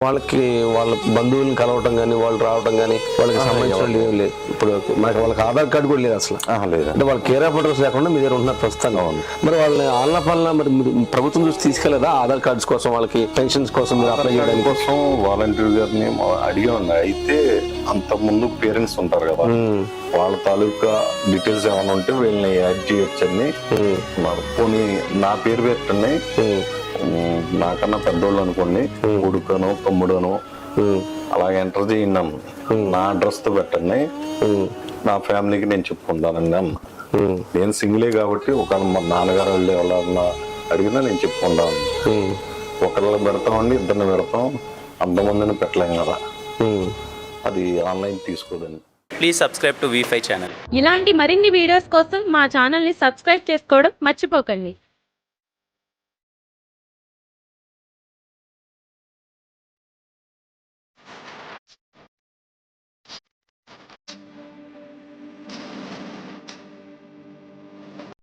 వాళ్ళకి వాళ్ళ బంధువులను కలవటం కానీ వాళ్ళు రావటం కానీ వాళ్ళకి సంబంధించిన ఏం లేదు. ఇప్పుడు మనకి వాళ్ళకి ఆధార్ కార్డు కూడా లేదు అసలు. లేదండి అంటే వాళ్ళ కేర్ ఆఫ్ అడ్రస్ లేకుండా మీ దగ్గర ఉంటున్నారు ప్రస్తుతాన్ని మరి వాళ్ళని ఆన్ల పాలన మరి ప్రభుత్వం చూసి తీసుకెళ్ళదా ఆధార్ కార్డ్స్ కోసం వాళ్ళకి పెన్షన్స్ కోసం మీరు అప్లై చేయడానికి? దానికోసం వాలంటీర్ గారిని మా- అడిగి ఉన్నా. అయితే అంత ముందు పేరెంట్స్ ఉంటారు కదా. వాళ్ళ తాలూకా డీటెయిల్స్ ఏమైనా ఉంటే వీళ్ళని యాడ్ చేయొచ్చని పోనీ నా పేరు పెట్టండి నాకన్నా పెద్దోళ్ళు అనుకోండి కొడుకను తమ్ముడును ఉమ్, అలా ఎంటర్ చేయండి నా అడ్రస్తో పెట్టండి. నా ఫ్యామిలీకి నేను చెప్పుకుంటానండి అన్న ఉమ్, నేను సింగిలే కాబట్టి ఒక మా నాన్నగారు వాళ్ళు ఎవరన్నా అడిగినా నేను చెప్పుకుంటాను. ఉమ్, ఒకళ్ళని పెడతామండి ఇద్దరిని పెడతాం. అంతమందిని పెట్టలేం కదా. అది online తీసుకోదండి. Please subscribe to V five channel ఇలాంటి మరిన్ని వీడియోస్ కోసం మా ఛానల్ని సబ్స్క్రైబ్ చేసుకోవడం మర్చిపోకండి.